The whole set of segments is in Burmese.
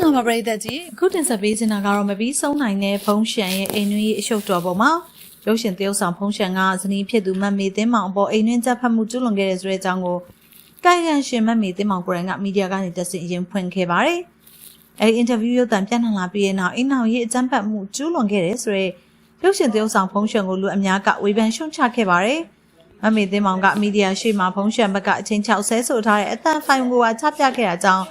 ္ဂလာပါပရိသတ်ကြီးအခုတင်ဆက်ပေးချင်တာကတော့မပြီးဆုံးနိုင်တဲ့ဖုံးရှန်ရဲ့အိမ်တွင်းရေးအရှုပ်တော်ပေါ်မှာရုပ်ရှင်တရုပ်ဆောင်ဖုံးရှန်ကဇနီးဖြစ်သူမတ်မေသိန်းမောင်အပေါ်အိမ်တွင်းကြပ်ဖက်မှုကျူးလွန်ခဲ့တဲ့ဆိုတဲ့အကြောင်းကိုကိုင်ကန်ရှင်မတ်မေသိန်းမောင်ကိုယ်တိုင်ကမီဒီယာကနေတက်ဆင်ရင်ဖွင့်ခဲ့ပါတယ်။အဲဒီအင်တာဗျူးရုပ်သံပြန့်နှံ့လာပြီးတဲ့နောက်အိမ်နောက်ရေးအကြမ်းဖက်မှုကျူးလွန်ခဲ့တဲ့ဆိုတဲ့ရုပ်ရှင်တရုပ်ဆောင်ဖုံးရှန်ကိုလူအများကဝေဖန်ရှုံချခဲ့ပါတယ်။မတ်မေသိန်းမောင်ကမီဒီယာရှိမှဖုံးရှန်ဘက်ကအချင်းချောက်ဆဲဆိုထားတဲ့အတန်ဖိုင်ကိုကချပြခဲ့တာကြောင့်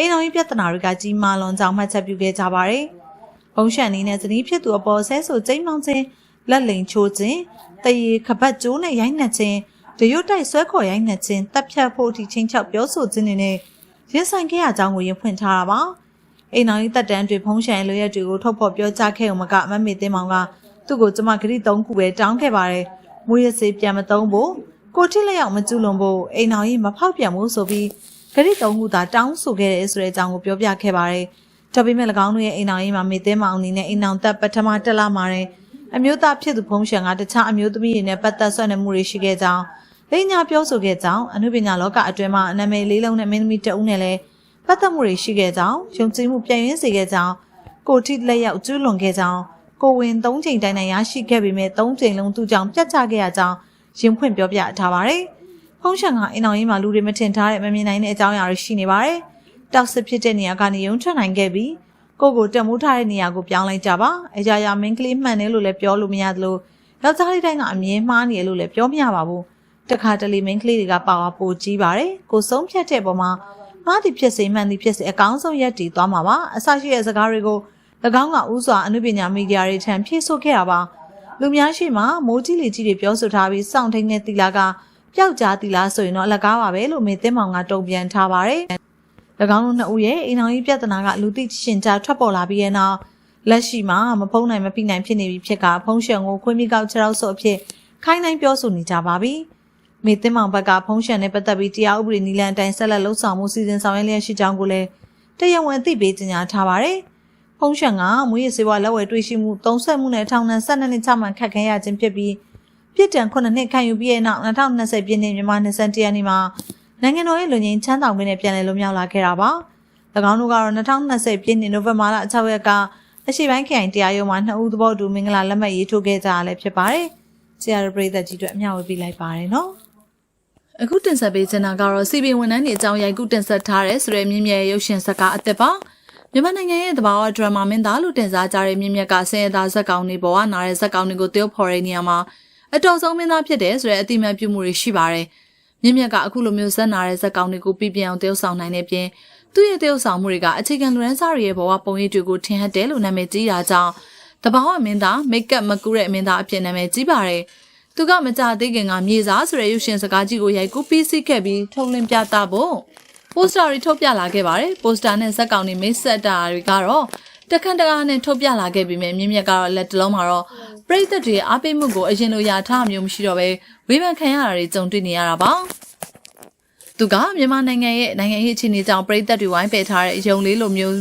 အိမ်တော်ကြီးပြဿနာတွေကကြီးမားလွန်ကြောင်မှတ်ချက်ပြုခဲ့ကြပါတယ်။ဘုံရှန်နီနဲ့ဇနီးဖြစ်သူအပေါ်ဆဲဆိုကျိမ်းမောင်းခြင်းလက်လိန်ချိုးခြင်းတရေခပတ်ကျိုးနဲ့ရိုက်နှက်ခြင်းဒရွတ်တိုက်ဆွဲခေါ်ရိုက်နှက်ခြင်းတပ်ဖြတ်ဖို့အထိချင်းချောက်ပြောဆိုခြင်းတွေနဲ့ရင်ဆိုင်ခဲ့ရကြောင်းကိုရင်ဖွင့်ထားတာပါ။အိမ်တော်ကြီးတက်တန်းတွေဖုံးရှန်ရဲ့လိုရက်တွေကိုထုတ်ဖော်ပြောကြားခဲ့ုံမကမမေသိန်းမောင်ကသူ့ကိုကျမဂရိသုံးခုပဲတောင်းခဲ့ပါတယ်။မွေးရစေးပြန်မသုံးဖို့ကိုထိလက်ရောက်မကျူးလွန်ဖို့အိမ်တော်ကြီးမဖောက်ပြန်ဘူးဆိုပြီး ဂရိသုံးခုသာတောင်းဆိုခဲ့တဲ့ဆိုတဲ့အကြောင်းကိုပြောပြခဲ့ပါတယ်။ဒါပေမဲ့၎င်းတို့ရဲ့အိမ်အောင်ရေးမှာမေသိမ်းမအောင်နေနဲ့အိမ်အောင်သက်ပထမတက်လာမှာတဲ့အမျိုးသားဖြစ်သူဖုံးရှန်ကတခြားအမျိုးသမီးတွေနဲ့ပတ်သက်ဆွနေမှုတွေရှိခဲ့ကြောင်းလိညာပြောဆိုခဲ့ကြောင်းအနုပညာလောကအတွင်းမှာနာမည်လေးလုံးနဲ့မင်းသမီးတအုပ်နဲ့လည်းပတ်သက်မှုတွေရှိခဲ့ကြောင်းယုံကြည်မှုပြန်ရင်းစေခဲ့ကြောင်းကိုထိလက်ရောက်ကျူးလွန်ခဲ့ကြောင်းကိုဝင်၃ချိန်တိုင်တိုင်ရရှိခဲ့ပေမဲ့၃ချိန်လုံးသူ့ကြောင့်ပြတ်ကျခဲ့ရကြောင်းရင်ဖွင့်ပြောပြထားပါတယ်။ ဖုံးရှန်ကအင်အောင်ရေးမှာလူတွေမထင်ထားတဲ့မမြင်နိုင်တဲ့အကြောင်းအရာတွေရှိနေပါတယ်။တောက်စစ်ဖြစ်တဲ့နေရာကနေရုံထွက်နိုင်ခဲ့ပြီးကိုကိုတက်မိုးထားတဲ့နေရာကိုပြောင်းလိုက်ကြပါ။အကြရာမင်းကလေးမှန်တယ်လို့လည်းပြောလို့မရသလိုယောက်ျားလေးတိုင်းကအမြင်မှားနေရလို့လည်းပြောမရပါဘူး။တခါတလေမင်းကလေးတွေကပါဝါပိုကြီးပါတယ်။ကိုဆုံးဖြတ်တဲ့ပုံမှာမှားသည်ဖြစ်စေမှန်သည်ဖြစ်စေအကောင်းဆုံးရက်တည်သွားမှာပါ။အဆရှိတဲ့စကားတွေကို၎င်းကဥစွာအနုပညာမီဒီယာတွေထံဖြည့်ဆို့ခဲ့တာပါ။လူများရှိမှမိုးကြီးလေကြီးတွေပြောဆိုထားပြီးစောင့်ထိန်တဲ့တီလာက ပျောက်ကြားတီလားဆိုရင်တော့အလကားပါပဲလို့မေသိမ်းမောင်ကတုံ့ပြန်ထားပါတယ်။၎င်းတို့နှစ်ဦးရဲ့အိမ်အောင်ကြီးပြဿနာကလူသိရှင်ကြားထွက်ပေါ်လာပြီးတဲ့နောက်လက်ရှိမှာမဖုံးနိုင်မဖိနိုင်ဖြစ်နေပြီဖြစ်ကဖုံးရှံကိုခွင့်မိကောက်ခြေထောက်ဆိုအဖြစ်ခိုင်းနိုင်ပြောဆိုနေကြပါပြီ။မေသိမ်းမောင်ဘက်ကဖုံးရှံနဲ့ပတ်သက်ပြီးတရားဥပဒေနည်းလမ်းအတိုင်းဆက်လက်လှုပ်ဆောင်မှုစီစဉ်ဆောင်ရွက်လျက်ရှိကြောင်းကိုလည်းတရားဝင်သိပေးကြေညာထားပါတယ်။ဖုံးရှံကမွေးရစေဝါလက်ဝဲတွေ့ရှိမှုသုံးဆက်မှုနဲ့ထောင်ဒဏ်၁၂နှစ်ချမှတ်ခတ်ခဲရခြင်းဖြစ်ပြီး ပြစ်ဒဏ်9နှစ်ခံယူပြီးတဲ့နောက်2020ပြည့်နှစ်မြန်မာ21ရက်နေ့မှာနိုင်ငံတော်ရဲ့လူငင်းချမ်းတောင်မင်းနဲ့ပြန်လည်လွတ်မြောက်လာခဲ့တာပါ။၎င်းတို့ကတော့2020ပြည့်နှစ်နိုဝင်ဘာလ6ရက်ကအရှိပိုင်းခရိုင်တရားရုံးမှာနှစ်ဦးသဘောတူမင်္ဂလာလက်မှတ်ရေးထိုးခဲ့ကြရလဲဖြစ်ပါတယ်။ဆရာတို့ပြည်သက်ကြီးတို့အမျှဝေပေးလိုက်ပါတယ်နော်။အခုတင်ဆက်ပေးချင်တာကတော့စီပင်ဝန်ထမ်းတွေအကြောင်းရိုက်ကူးတင်ဆက်ထားတဲ့ဆိုတဲ့မြင့်မြတ်ရုပ်ရှင်ဇာတ်ကားအသစ်ပါ။မြန်မာနိုင်ငံရဲ့တဘာဝဒရမာမင်းသားလို့တင်စားကြတဲ့မြင့်မြတ်ကဆင်းရဲသားဇက်ကောင်တွေပေါ်ကနားတဲ့ဇက်ကောင်တွေကိုတရုပ်ဖော်တဲ့နေရာမှာ အတော်ဆုံးမင်းသားဖြစ်တယ်ဆိုတဲ့အတိအမှန်ပြုမှုတွေရှိပါတယ်။မြင့်မြတ်ကအခုလိုမျိုးဇက်နာတဲ့ဇက်ကောင်တွေကိုပြပြအောင်တရုပ်ဆောင်နိုင်တဲ့ပြင်သူ့ရဲ့တရုပ်ဆောင်မှုတွေကအခြေခံလူရန်စားတွေရဲ့ဘဝပုံရိပ်တွေကိုထင်ဟပ်တယ်လို့နာမည်ကြီးတာကြောင့်တဘာဝမင်းသားမိတ်ကပ်မကူတဲ့မင်းသားအဖြစ်နာမည်ကြီးပါတယ်။သူကမကြသေးခင်ကမြေစားဆိုတဲ့ရုပ်ရှင်စကားကြီးကိုရိုက်ကူးပြီးစီးခဲ့ပြီးထုတ်လင်းပြသဖို့ပိုစတာတွေထုတ်ပြလာခဲ့ပါတယ်။ပိုစတာနဲ့ဇက်ကောင်တွေမိတ်ဆက်တာတွေကတော့ တခန့်တကားနဲ့ထုတ်ပြလာခဲ့ပြီးမြင့်မြတ်ကတော့လက်တလုံးမှာတော့ပရိသတ်တွေအားပေးမှုကိုအရင်လိုရထားမျိုးမရှိတော့ပဲဝေဖန်ခံရတာတွေကြုံတွေ့နေရတာပါသူကမြန်မာနိုင်ငံရဲ့နိုင်ငံရေးအခြေအနေကြောင့်ပရိသတ်တွေဝိုင်းပယ်ထားတဲ့ယုံလေးလိုမျိုး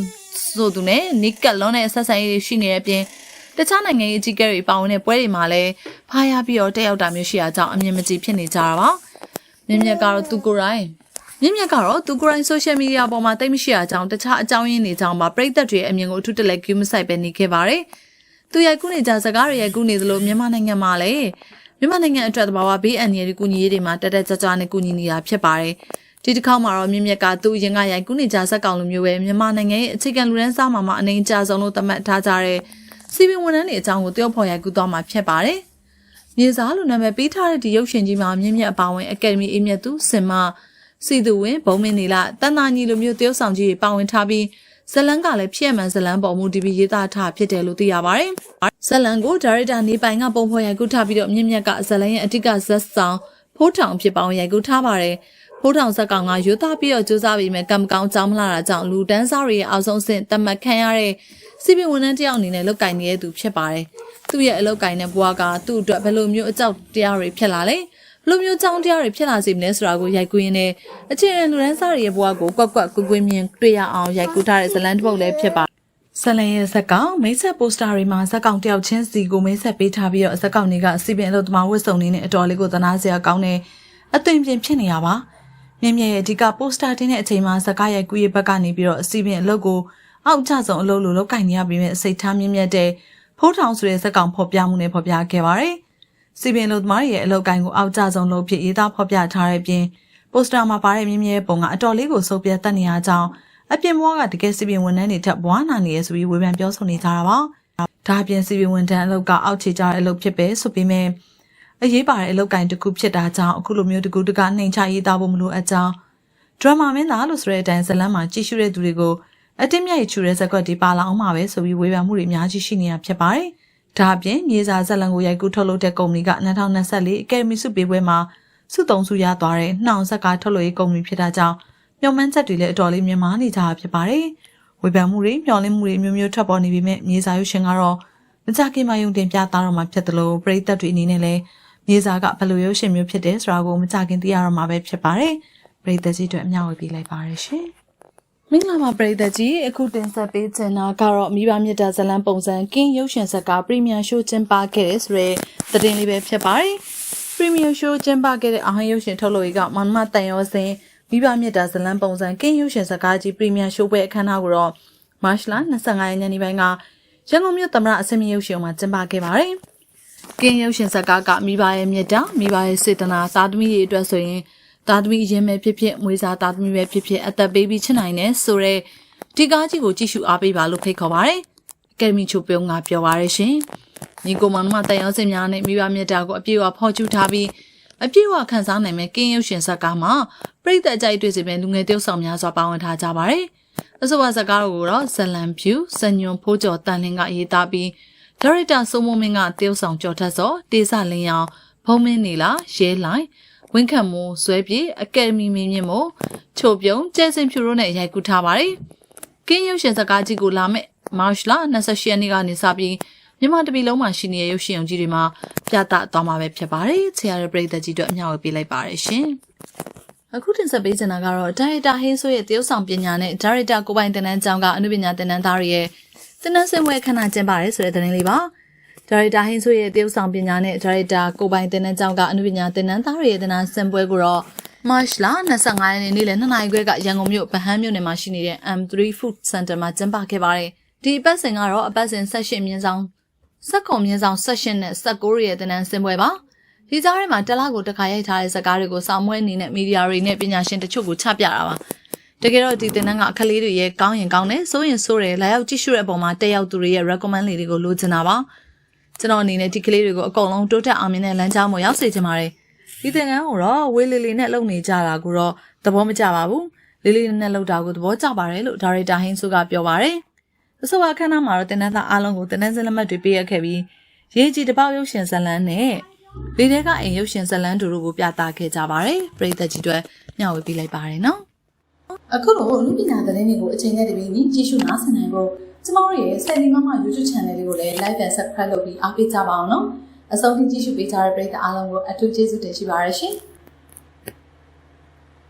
ဆိုသူနဲ့နိကတ်လွန်တဲ့ဆက်ဆံရေးတွေရှိနေတဲ့အပြင်တခြားနိုင်ငံရေးအကြီးအကဲတွေပါဝင်တဲ့ပွဲတွေမှာလည်းဖားရပြီးတော့တက်ရောက်တာမျိုးရှိတာကြောင့်အမြင်မကြည်ဖြစ်နေကြတာပါမြင့်မြတ်ကတော့သူကိုယ်တိုင် မြင့်မြတ်ကတော့သူကိုယ်တိုင် social media ပေါ်မှာတိတ်မရှိတာကြောင့်တခြားအကြောင်းရင်းတွေကြောင့်ပါပရိသတ်တွေအမြင်ကိုအထူးတလဲ queue မဆိုင်ပဲနေခဲ့ပါတယ်။သူရိုက်ကူးနေကြစကားတွေရိုက်ကူးနေသလိုမြန်မာနိုင်ငံမှာလည်းမြန်မာနိုင်ငံအတွက်တဘာဝဘေးအန္တရာယ်တွေကူညီရေးတွေမှာတက်တက်ကြွကြွနဲ့ကူညီနေတာဖြစ်ပါတယ်။ဒီတစ်ခေါက်မှာတော့မြင့်မြတ်ကသူ့ရင်ကရိုက်ကူးနေကြဇက်ကောင်လိုမျိုးပဲမြန်မာနိုင်ငံရဲ့အခြေခံလူရန်စားမှာမှအနေအကျဆုံးလို့သတ်မှတ်ထားကြတဲ့စီပင်ဝန်ထမ်းတွေအကြောင်းကိုတယောက်ဖော်ရိုက်ကူးသွားမှာဖြစ်ပါတယ်။မြေစားလိုနာမည်ပေးထားတဲ့ဒီရုပ်ရှင်ကြီးမှာမြင့်မြတ်အပါဝင်အကယ်ဒမီအမြတ်သူစင်မ စီသူဝင်ဘုံမင်းနေလာတန်တာညီလိုမျိုးတရုတ်ဆောင်ကြီးတွေပါဝင်ထားပြီးဇလန်ကလည်းဖြစ်မှန်ဇလန်ပေါ်မူဒီဗီရေးသားထားဖြစ်တယ်လို့သိရပါတယ်။ဇလန်ကိုဒါရိုက်တာနေပိုင်ကပုံဖော်ရိုက်ကူးထားပြီးတော့မြင့်မြတ်ကဇလန်ရဲ့အတိတ်ကဇက်ဆောင်ဖိုးထောင်ဖြစ်ပေါင်းရိုက်ကူးထားပါတယ်။ဖိုးထောင်ဇက်ကောင်ကယူသားပြီးတော့စူးစမ်းပြီးမဲ့ကံမကောင်းကြောင်းမလာတာကြောင့်လူတန်းစားတွေရဲ့အောက်ဆုံးဆင့်တတ်မှတ်ခံရတဲ့စီပင်ဝန်ထမ်းတယောက်အနေနဲ့လုတ်ကင်နေတဲ့သူဖြစ်ပါတယ်။သူ့ရဲ့အလုတ်ကင်တဲ့ဘဝကသူ့အတွက်ဘယ်လိုမျိုးအကြောက်တရားတွေဖြစ်လာလဲ။ဘ လိုမျိုးကြောင်းတရားတွေဖြစ်လာစေမလဲဆိုတာကိုရိုက်ကူးရင်းနဲ့အခြေခံလူရန်စားရဲ့ဘဝကိုကွက်ကွက်ကွကွင်းမြင်တွေ့ရအောင်ရိုက်ကူးထားတဲ့ဇလန်တစ်ပုတ်လည်းဖြစ်ပါဆလန်ရဲ့ဇက်ကောင်မိတ်ဆက်ပိုစတာတွေမှာဇက်ကောင်တယောက်ချင်းစီကိုမိတ်ဆက်ပေးထားပြီးတော့ဇက်ကောင်တွေကစီပင်အလုပ်သမားဝတ်စုံနေနဲ့အတော်လေးကိုသနာစရာကောင်းတဲ့အသွင်ပြင်ဖြစ်နေရပါမြင်းမြရဲ့အဓိကပိုစတာတင်တဲ့အချိန်မှာဇက်ကရိုက်ကူးရဲ့ဘက်ကနေပြီးတော့စီပင်အလုပ်ကိုအောက်ကျဆုံးအလုပ်လိုလုပ်ကင်နေရပြီးမြဲစိတ်ထားမြင့်မြတ်တဲ့ဖိုးထောင်ဆိုတဲ့ဇက်ကောင်ဖော်ပြမှုနဲ့ဖော်ပြခဲ့ပါတယ်။ စီပင်လူသမားရဲ့အလုပ်ကိုင်ကိုအောက်ကျဆုံးလုပ်ဖြစ်ရေးသားဖော်ပြထားတဲ့အပြင်ပိုစတာမှာပါတဲ့မြင့်မြတ်ပုံကအတော်လေးကိုစုပ်ပြတ်တက်နေရကြောင်းအပြင်ဘွားကတကယ်စီပင်ဝန်ထမ်းတွေထက်ဘွားနာနေရဆိုပြီးဝေဖန်ပြောဆိုနေကြတာပါ။ဒါအပြင်စီပင်ဝန်ထမ်းအလုပ်ကအောက်ခြေကြတဲ့အလုပ်ဖြစ်ပဲဆိုပြီးမြဲအရေးပါတဲ့အလုပ်ကိုင်တစ်ခုဖြစ်တာကြောင့်အခုလိုမျိုးတကူတကနှိမ်ချရေးသားဖို့မလိုအပ်ကြောင်းဒရမာမင်းသားလို့ဆိုတဲ့အတိုင်းဇလန်းမှာကြည့်ရှုတဲ့သူတွေကိုအတင်းမြတ်ရချူတဲ့ဇက်ကွက်ဒီပါလာအောင်မှာပဲဆိုပြီးဝေဖန်မှုတွေအများကြီးရှိနေတာဖြစ်ပါတယ်။ ဒါအပြင်မြေစာဇက်လန်ကိုရိုက်ကူးထုတ်လုပ်တဲ့ကုမ္ပဏီက2024အကယ်ဒမီစုပေးပွဲမှာစုသုံးစုရသွားတဲ့နှောင်ဇက်ကထုတ်လုပ်ရေးကုမ္ပဏီဖြစ်တာကြောင့်မျှော်မှန်းချက်တွေလည်းအတော်လေးမြင်မာနေကြတာဖြစ်ပါတယ်။ဝေဖန်မှုတွေမျှော်လင့်မှုတွေမျိုးမျိုးထွက်ပေါ်နေပေမဲ့မြေစာရုပ်ရှင်ကတော့မကြခင်မှယုံတင်ပြသားတော့မှာဖြစ်တယ်လို့ပရိသတ်တွေအနေနဲ့လည်းမြေစာကဘယ်လိုရုပ်ရှင်မျိုးဖြစ်တယ်ဆိုတာကိုမကြခင်သိရတော့မှာပဲဖြစ်ပါတယ်။ပရိသတ်ကြီးတို့အမျှဝေပေးလိုက်ပါရရှင်။ မင်္ဂလာပါပရိသတ်ကြီးအခုတင်ဆက်ပေးချင်တာကတော့မိဘမြတ်တာဇလန်းပုံစံကင်းရုပ်ရှင်ဇာတ်ကားပရီမီယာရှိုးကျင်းပခဲ့တဲ့ဆိုရဲသတင်းလေးပဲဖြစ်ပါတယ်ပရီမီယာရှိုးကျင်းပခဲ့တဲ့အာဟန်ရုပ်ရှင်ထုတ်လို့ရေးကမန္တမတန်ရောစင်မိဘမြတ်တာဇလန်းပုံစံကင်းရုပ်ရှင်ဇာတ်ကားကြီးပရီမီယာရှိုးပွဲအခမ်းအနားကိုတော့မတ်လ25ရက်နေ့နေ့ပိုင်းကရန်ကုန်မြို့သမ္မတအစင်မြရုပ်ရှင်မှာကျင်းပခဲ့ပါတယ်ကင်းရုပ်ရှင်ဇာတ်ကားကမိဘရဲ့မြတ်တာမိဘရဲ့စေတနာသာသမီတွေအတွက်ဆိုရင် သားသမီးအရင်ပဲဖြစ်ဖြစ်မွေးစားသားသမီးပဲဖြစ်ဖြစ်အသက်ပေးပြီးချစ်နိုင်တယ်ဆိုတော့ဒီကားကြီးကိုကြည့်ရှုအားပေးပါလို့ဖိတ်ခေါ်ပါရယ်အကယ်ဒမီချိုပြုံးကပြောပါရယ်ရှင်ညီကိုမောင်နှမတန်ရောစင်များနဲ့မိဘမြတ်တာကိုအပြည့်အဝဖော်ကျူထားပြီးအပြည့်အဝခန်းစားနိုင်မဲ့ကင်းရုပ်ရှင်ဇာတ်ကားမှာပြိသက်အကြိုက်တွေ့စေမဲ့လူငယ်တယောက်ဆောင်များစွာပါဝင်ထားကြပါရယ်အဆိုပါဇာတ်ကားကိုတော့ဇလန်ဖြူစညွန်ဖိုးကျော်တန်လင်းကရေးသားပြီးဒါရိုက်တာစိုးမိုးမင်းကတယောက်ဆောင်ကြော်ထက်စောတေးစလင်းရောင်ဖုံးမင်းနေလာရဲလိုင်း ဝင်းခတ်မိုးဇွဲပြေအကယ်ဒမီမင်းမြင့်မို့ချိုပြုံးကျဲစင်ဖြူတို့နဲ့ရိုက်ကူးထားပါတယ်။ကင်းရုပ်ရှင်စကားကြီးကိုလာမဲ့မတ်လ28ရက်နေ့ကနေစပြီးမြန်မာတပီလုံးမှာရှိနေတဲ့ရုပ်ရှင်ရုံကြီးတွေမှာပြသသွားမှာပဲဖြစ်ပါတယ်။ဆရာရပရိသတ်ကြီးတို့အမျှဝေပေးလိုက်ပါတယ်ရှင်။အခုတင်ဆက်ပေးချင်တာကတော့ဒါရိုက်တာဟင်းဆိုးရဲ့တရုတ်ဆောင်ပညာနဲ့ဒါရိုက်တာကိုပိုင်တင်နန်းကျောင်းကအနုပညာတင်နန်းသားတွေရဲ့တင်နန်းစင်ပွဲခဏကျင်းပရဲဆိုတဲ့သတင်းလေးပါ။ ဒါရိုက်တာဟင်းဆိုရဲ့တရုတ်ဆောင်ပညာနဲ့ဒါရိုက်တာကိုပိုင်တင်နန်းကျောင်းကအနုပညာတင်နန်းသားတွေရဲ့တင်နန်းစင်ပွဲကိုတော့မတ်လ25ရက်နေ့နေ့လယ်2နာရီခွဲကရန်ကုန်မြို့ဗဟန်းမြို့နယ်မှာရှိနေတဲ့ M3 Food Center မှာကျင်းပခဲ့ပါတယ်။ဒီအပတ်စဉ်ကတော့အပတ်စဉ်16မြင်းဆောင်စက်ကုံမြင်းဆောင်16နဲ့19ရဲ့တင်နန်းစင်ပွဲပါ။ဒီကြားထဲမှာတလားကိုတစ်ခါရိုက်ထားတဲ့ဇာတ်ကားတွေကိုစောင့်မွေးအနေနဲ့မီဒီယာတွေနဲ့ပညာရှင်တချို့ကိုချပြတာပါ။တကယ်တော့ဒီတင်နန်းကအခလေးတွေရဲ့ကောင်းရင်ကောင်းတယ်ဆိုရင်ဆိုတယ်လာရောက်ကြည့်ရှုတဲ့အပေါ်မှာတက်ရောက်သူတွေရဲ့ recommend လေးတွေကိုလိုချင်တာပါ။ ကျွန်တော်အနေနဲ့ဒီကလေးတွေကိုအကုန်လုံးတိုးတက်အောင်မြင်တဲ့လမ်းကြောင်းပေါ်ရောက်စေချင်ပါတယ်။ဒီသင်ခန်းကိုတော့ဝေးလီလီနဲ့လုပ်နေကြတာကိုတော့သဘောမကျပါဘူး။လီလီနဲ့လုပ်တာကိုသဘောကျပါတယ်လို့ဒါရိုက်တာဟင်းစုကပြောပါတယ်။အဆိုပါအခမ်းအနားမှာတော့တင်နန်းသားအားလုံးကိုတင်နန်းစလက်မှတ်တွေပေးရခဲ့ပြီးရေးကြီးတပေါက်ရုပ်ရှင်ဇလန်းနဲ့လေထဲကအိမ်ရုပ်ရှင်ဇလန်းတို့ကိုပြသခဲ့ကြပါတယ်။ပရိသတ်ကြီးတွေမျှဝေပေးလိုက်ပါတယ်နော်။အခုလိုအနုပညာသတင်းတွေကိုအချိန်နဲ့တပြေးညီကြည့်ရှုနားဆင်နိုင်ဖို့ ကျမတို့ရဲ့ဆယ်လီမမ YouTube Channel လေးကိုလည်း Like and Subscribe လုပ်ပြီးအားပေးကြပါအောင်နော်။အဆုံးထိကြည့်ရှုပေးကြတဲ့ပရိသတ်အားလုံးကိုအထူးကျေးဇူးတင်ရှိပါရရှင်။